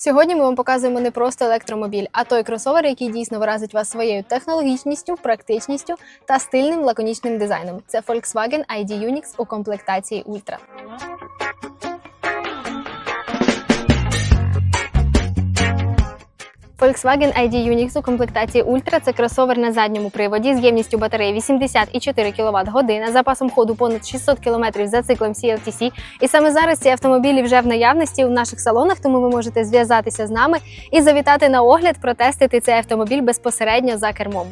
Сьогодні ми вам показуємо не просто електромобіль, а той кросовер, який дійсно вразить вас своєю технологічністю, практичністю та стильним лаконічним дизайном. Це Volkswagen ID Unix у комплектації Ultra. Volkswagen ID Unix у комплектації Ultra – це кросовер на задньому приводі з ємністю батареї 80,4 кВт година, запасом ходу понад 600 км за циклом CLTC. І саме зараз ці автомобілі вже в наявності у наших салонах, тому ви можете зв'язатися з нами і завітати на огляд, протестити цей автомобіль безпосередньо за кермом.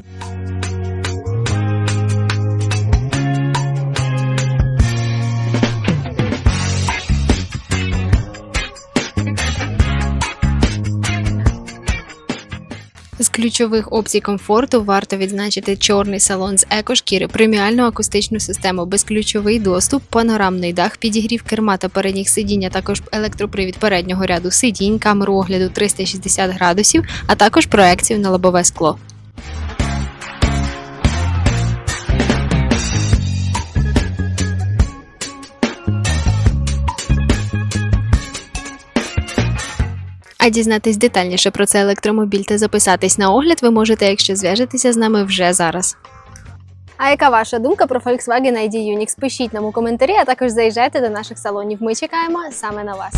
З ключових опцій комфорту варто відзначити чорний салон з екошкіри, преміальну акустичну систему, безключовий доступ, панорамний дах, підігрів керма та передніх сидінь, а також електропривід переднього ряду сидінь, камеру огляду 360 градусів, а також проекцію на лобове скло. А дізнатись детальніше про цей електромобіль та записатись на огляд ви можете, якщо зв'яжетеся з нами вже зараз. А яка ваша думка про Volkswagen ID Unix? Пишіть нам у коментарі, а також заїжджайте до наших салонів. Ми чекаємо саме на вас.